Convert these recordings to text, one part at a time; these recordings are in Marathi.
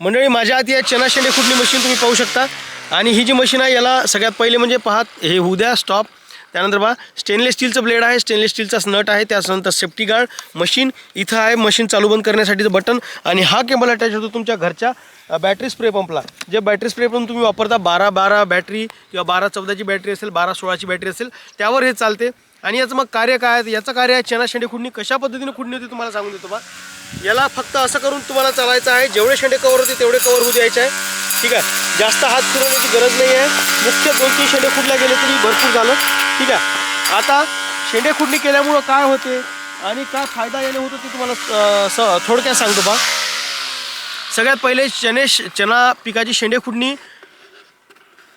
मंडळी माझ्या हाती आहे चना शेंडे खुडणी मशीन तुम्ही पाहू शकता? आणि ही जी मशीन आहे याला सगळ्यात पहिले म्हणजे पाहत हे होऊ द्या स्टॉप त्यानंतर पहा स्टेनलेस स्टीलचं ब्लेड आहे स्टेनलेस स्टीलचाच नट आहे त्यानंतर सेफ्टी गार्ड मशीन इथं आहे मशीन चालू बंद करण्यासाठीचं बटन आणि हा केबल अटॅच होतो तुमच्या घरच्या बॅटरी स्प्रे पंपला जे बॅटरी स्प्रे पंप तुम्ही वापरता बारा बारा बॅटरी किंवा बारा चौदाची बॅटरी असेल बारा सोळाची बॅटरी असेल त्यावर हे चालते. आणि याचं मग कार्य काय आहे? याचं कार्य आहे चना शेंडे खुडणी कशा पद्धतीने खुडणी होती तुम्हाला सांगून देतो बा. याला फक्त असं करून तुम्हाला चालायचं आहे. जेवढे शेंडे कवर होते तेवढे कवर होऊ द्यायचे आहे. ठीक आहे? जास्त हात फिरवण्याची गरज नाही आहे. मुख्य दोन तीन शेंडे खुडल्या गेले तरी भरपूर झालं. ठीक आहे? आता शेंडे खुडणी केल्यामुळं काय होते आणि काय फायदा याने होतो ते तुम्हाला स थोडक्यात सांगतो बा. सगळ्यात पहिले चणे चना पिकाची शेंडे खुडणी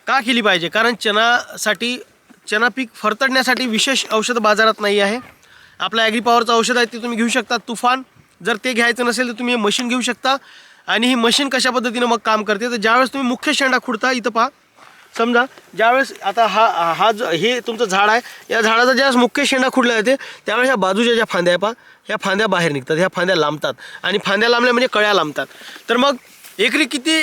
का केली पाहिजे? कारण चनासाठी चना पीक फरतडण्यासाठी विशेष औषध बाजारात नाही आहे. आपलं ॲग्री पॉवरचं औषध आहे ते तुम्ही घेऊ शकता. तुफान जर ते घ्यायचं नसेल तर तुम्ही हे मशीन घेऊ शकता. आणि ही मशीन कशा पद्धतीनं मग काम करते? तर ज्यावेळेस तुम्ही मुख्य शेंडा खुडता इथं पहा. समजा ज्यावेळेस आता हा हा जो हे तुमचं झाड आहे या झाडाचा ज्यावेळेस मुख्य शेंडा खुडला जाते त्यावेळेस ह्या बाजूच्या ज्या फांद्या आहे पहा ह्या फांद्या बाहेर निघतात ह्या फांद्या लांबतात. आणि फांद्या लांबल्या म्हणजे कळ्या लांबतात. तर मग एकरी किती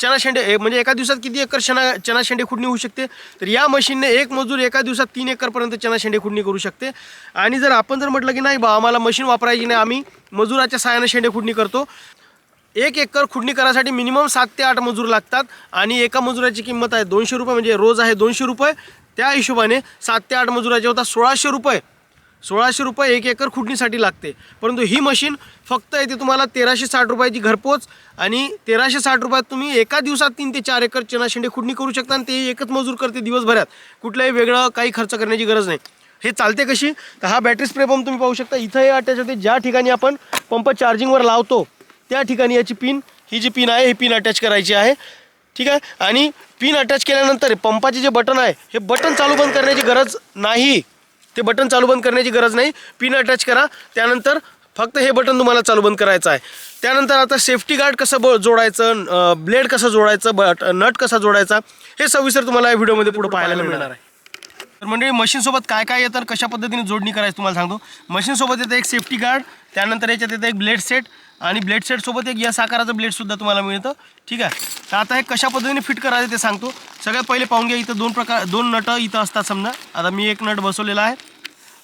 चना शेंडे म्हणजे एका दिवसात किती एकर चना चना शेंडे खुडणी होऊ शकते? तर या मशीनने एक मजूर एका दिवसात तीन एकरपर्यंत चना शेंडे खुडणी करू शकते. आणि जर आपण जर म्हटलं की नाही बा आम्हाला मशीन वापरायची नाही आम्ही मजुराच्या सहाय्याने शेंडे खुडणी करतो. एक एकर खुडणी करायसाठी मिनिमम सात ते आठ मजूर लागतात आणि एका मजुराची किंमत आहे दोनशे रुपये म्हणजे रोज आहे दोनशे रुपये. त्या हिशोबाने सात ते आठ मजुराचे होतात सोळाशे रुपये. सोळाशे रुपये एक एकर खुडणीसाठी लागते. परंतु ही मशीन फक्त येते तुम्हाला तेराशे साठ रुपयाची घरपोच आणि तेराशे साठ रुपयात तुम्ही एका दिवसात तीन ते चार एकर चना शेंडे खुडणी करू शकता आणि ते एकच मजूर करते दिवसभरात. कुठलाही वेगळं काही खर्च करण्याची गरज नाही. हे चालते कशी? तर हा बॅटरी स्प्रे पंप तुम्ही पाहू शकता. इथं हे अटॅच होते ज्या ठिकाणी आपण पंप चार्जिंगवर लावतो त्या ठिकाणी याची पिन ही जी पिन आहे ही पिन अटॅच करायची आहे. ठीक आहे? आणि पिन अटॅच केल्यानंतर पंपाचे जे बटन आहे हे बटन चालू बंद करण्याची गरज नाही. ते बटन चालू बंद करण्याची गरज नाही. पिन अटॅच करा. त्यानंतर फक्त हे बटन तुम्हाला चालू बंद करायचं आहे. त्यानंतर आता सेफ्टी गार्ड कसं ब जोडायचं ब्लेड कसं जोडायचं बट नट कसा जोडायचा हे सविस्तर तुम्हाला या व्हिडिओमध्ये पुढे पाहायला मिळणार आहे. तर म्हणजे मशीनसोबत काय काय येतं कशा पद्धतीने जोडणी करायची तुम्हाला सांगतो. मशीनसोबत येतं एक सेफ्टी गार्ड त्यानंतर याच्यात येतं एक ब्लेड सेट आणि ब्लेड सेटसोबत एक या आकाराचं ब्लेडसुद्धा तुम्हाला मिळतं. ठीक आहे. तर आता हे कशा पद्धतीने फिट करायचं ते सांगतो. सगळ्यात पहिले पाहून घ्या इथं दोन प्रकार दोन नट इथं असतात समजा. आता मी एक नट बसवलेला आहे.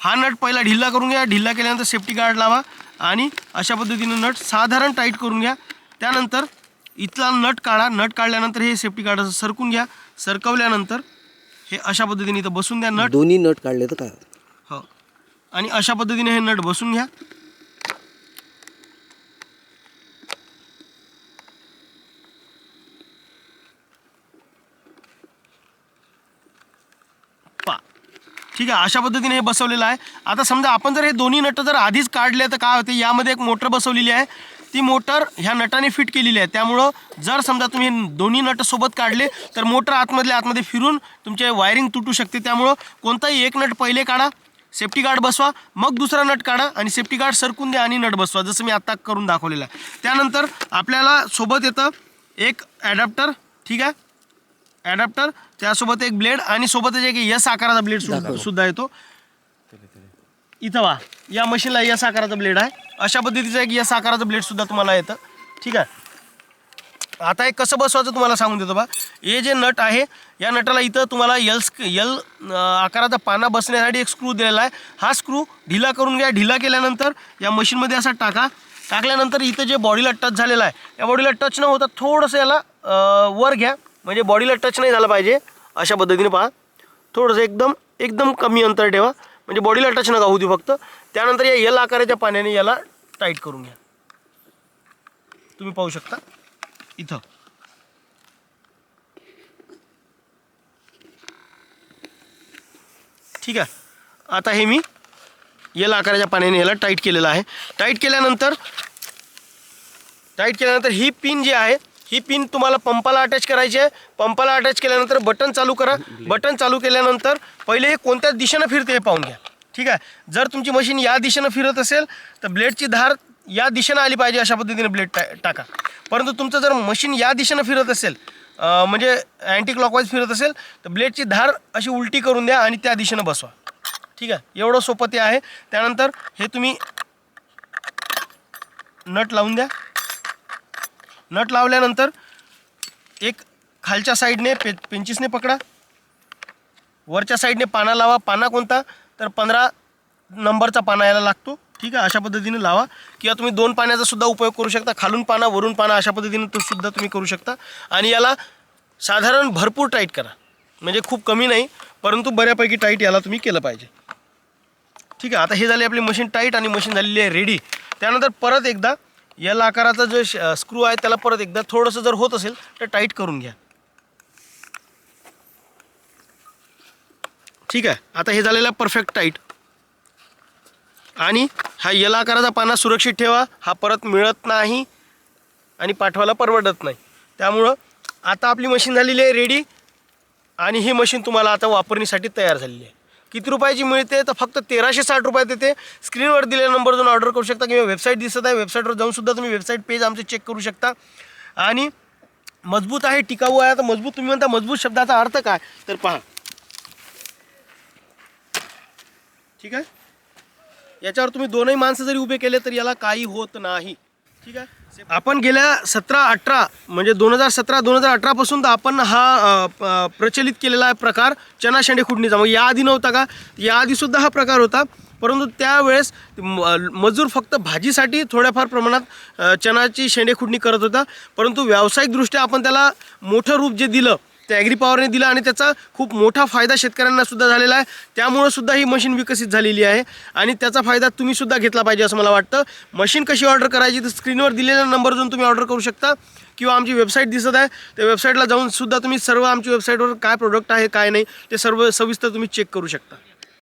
हा नट पहिला ढिल्ला करून घ्या ढिल्ला केल्यानंतर सेफ्टी गार्ड लावा आणि अशा पद्धतीने नट साधारण टाईट करून घ्या. त्यानंतर इथला नट काढा नट काढल्यानंतर हे सेफ्टी गार्ड सरकून घ्या सरकवल्यानंतर हे अशा पद्धतीने इथं बसून द्या नट. दोन्ही नट काढले तर काय? हो. आणि अशा पद्धतीने हे नट बसून घ्या पा ठीक आहे अशा पद्धतीने हे बसवलेलं आहे. आता समजा आपण जर हे दोन्ही नट जर आधीच काढले तर काय होते? यामध्ये एक मोटर बसवलेली आहे. ती मोटर ह्या नटाने फिट केलेली आहे. त्यामुळं जर समजा तुम्ही दोन्ही नट सोबत काढले तर मोटर आतमधल्या आतमध्ये फिरून तुमचे वायरिंग तुटू शकते. त्यामुळं कोणताही एक नट पहिले काढा सेफ्टी गार्ड बसवा मग दुसरा नट काढा आणि सेफ्टी गार्ड सरकून द्या आणि नट बसवा जसं मी आत्ता करून दाखवलेलं आहे. त्यानंतर आपल्याला सोबत येतं एक ॲडॅप्टर ठीक आहे? ॲडॅप्टर त्यासोबत एक ब्लेड आणि सोबतच एक यस आकाराचा ब्लेड सुद्धा सुद्धा येतो. इथं वा या मशीनला यस आकाराचा ब्लेड आहे. अशा पद्धतीचा एक यस आकाराचा ब्लेड सुद्धा तुम्हाला येतं. ठीक आहे? आता एक कसं बसवायचं तुम्हाला सांगून देतो बा. हे जे नट आहे या नटाला इथं तुम्हाला यल यल आकाराचा पाना बसण्यासाठी एक स्क्रू दिलेला आहे. हा स्क्रू ढिला करून घ्या. ढिला केल्यानंतर या मशीनमध्ये असा टाका. टाकल्यानंतर इथं जे बॉडीला टच झालेला आहे या बॉडीला टच न होता थोडंसं याला वर घ्या. म्हणजे बॉडीला टच नाही झाला पाहिजे अशा पद्धतीने पहा. थोडंसं एकदम एकदम कमी अंतर ठेवा. म्हणजे बॉडीला टच नका होऊ देऊ फक्त. त्यानंतर या यल आकाराच्या पाण्याने याला टाईट करून घ्या. तुम्ही पाहू शकता. इथं. ठीक आहे. आता हे मी याला आकाराच्या पाण्याने याला टाईट केलेलं आहे. टाईट केल्यानंतर टाईट केल्यानंतर ही पिन जी आहे ही पिन तुम्हाला पंपाला अटॅच करायची आहे. पंपाला अटॅच केल्यानंतर बटन चालू करा. बटन चालू केल्यानंतर पहिले हे कोणत्या दिशेनं फिरते हे पाहून घ्या. ठीक आहे? जर तुमची मशीन या दिशेनं फिरत असेल तर ब्लेडची धार या दिशेनं आली पाहिजे अशा पद्धतीने ब्लेड टा टाका. परंतु तुमचं जर मशीन या दिशेनं फिरत असेल म्हणजे अँटी क्लॉकवाईज फिरत असेल तर ब्लेडची धार अशी उलटी करून द्या आणि त्या दिशेनं बसवा. ठीक आहे? एवढं सोपं ते आहे. त्यानंतर हे तुम्ही नट लावून द्या. नट लावल्यानंतर एक खालच्या साईडने पे पेंचिसने पकडा. वरच्या साईडने पाना लावा. पाना कोणता? तर पंधरा नंबरचा पाना यायला लागतो. ठीक आहे? अशा पद्धतीने लावा. किंवा तुम्ही दोन पाण्याचा सुद्धा उपयोग करू शकता. खालून पाना वरून पाना अशा पद्धतीने तो सुद्धा तुम्ही करू शकता. आणि याला साधारण भरपूर टाईट करा. म्हणजे खूप कमी नाही परंतु बऱ्यापैकी टाईट याला तुम्ही केलं पाहिजे. ठीक आहे? आता हे झाले आपली मशीन टाईट आणि मशीन झालेली आहे रेडी. त्यानंतर परत एकदा एल आकाराचा जो स्क्रू आहे त्याला परत एकदा थोडंसं जर होत असेल तर टाईट करून घ्या. ठीक आहे? आता हे झालेलं आहे परफेक्ट टाईट आणि हा यल आकाराचा पाना सुरक्षित ठेवा. हा परत मिळत नाही आणि पाठवायला परवडत नाही. त्यामुळं आता आपली मशीन झालेली आहे रेडी आणि ही मशीन तुम्हाला आता वापरण्यासाठी तयार झालेली आहे. किती रुपयाची मिळते? तर फक्त तेराशे साठ रुपयात येते. स्क्रीनवर दिलेल्या नंबर जाऊन ऑर्डर करू शकता किंवा वेबसाईट दिसत आहे. वेबसाईटवर जाऊन सुद्धा तुम्ही वेबसाईट पेज आमचे चेक करू शकता. आणि मजबूत आहे टिकाऊ आहे. आता मजबूत तुम्ही म्हणता मजबूत शब्दाचा अर्थ काय? तर पहा. ठीक आहे? याच्यावर तुम्ही दोनही माणसं जरी उभे केले तर याला काही होत नाही. ठीक आहे? आपण गेल्या सतरा अठरा म्हणजे दोन हजार सतरा दोन हजार अठरापासून तर आपण हा प्रचलित केलेला आहे प्रकार चना शेंडे खुडणीचा. मग याआधी नव्हता का? याआधीसुद्धा हा प्रकार होता. परंतु त्यावेळेस म- मजूर फक्त भाजीसाठी थोड्याफार प्रमाणात चनाची शेंडे खुडणी करत होता. परंतु व्यावसायिकदृष्ट्या आपण त्याला मोठं रूप जे दिलं त्या ॲग्री पॉवरने दिलं आणि त्याचा खूप मोठा फायदा शेतकऱ्यांना सुद्धा झालेला आहे. त्यामुळं सुद्धा ही मशीन विकसित झालेली आहे. आणि त्याचा फायदा तुम्ही सुद्धा घेतला पाहिजे असं मला वाटतं. मशीन कशी ऑर्डर करायची तर स्क्रीनवर दिलेल्या नंबर जाऊन तुम्ही ऑर्डर करू शकता. किंवा आमची वेबसाईट दिसत आहे. त्या वेबसाईटला जाऊन सुद्धा तुम्ही सर्व आमची वेबसाईटवर काय प्रोडक्ट आहे काय नाही ते सर्व सविस्तर तुम्ही चेक करू शकता.